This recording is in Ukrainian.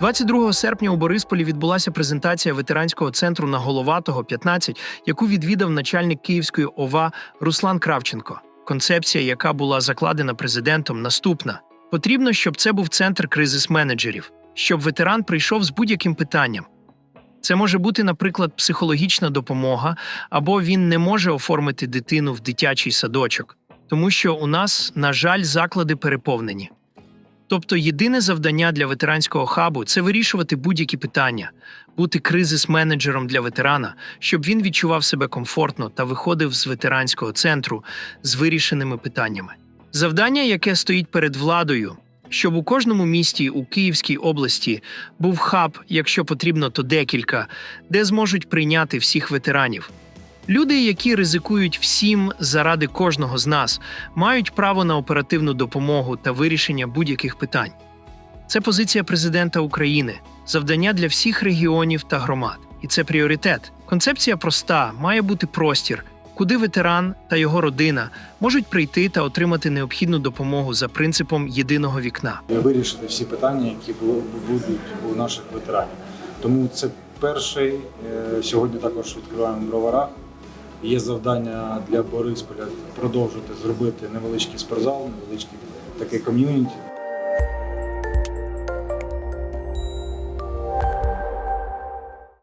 22 серпня у Борисполі відбулася презентація ветеранського центру на Головатого 15, яку відвідав начальник Київської ОВА Руслан Кравченко. Концепція, яка була закладена президентом, наступна: потрібно, щоб це був центр кризис-менеджерів, щоб ветеран прийшов з будь-яким питанням. Це може бути, наприклад, психологічна допомога, або він не може оформити дитину в дитячий садочок, тому що у нас, на жаль, заклади переповнені. Тобто єдине завдання для ветеранського хабу це вирішувати будь-які питання, бути кризис-менеджером для ветерана, щоб він відчував себе комфортно та виходив з ветеранського центру з вирішеними питаннями. Завдання, яке стоїть перед владою, щоб у кожному місті у Київській області був хаб, якщо потрібно, то декілька, де зможуть прийняти всіх ветеранів. Люди, які ризикують всім заради кожного з нас, мають право на оперативну допомогу та вирішення будь-яких питань. Це позиція президента України, завдання для всіх регіонів та громад. І це пріоритет. Концепція проста: має бути простір, куди ветеран та його родина можуть прийти та отримати необхідну допомогу за принципом єдиного вікна. вирішити всі питання, які будуть у наших ветеранів. Тому це перший. е, Сьогодні також відкриваємо броварах. Є завдання для Борисполя продовжити зробити невеличкий спортзал, невеличкий такий ком'юніті.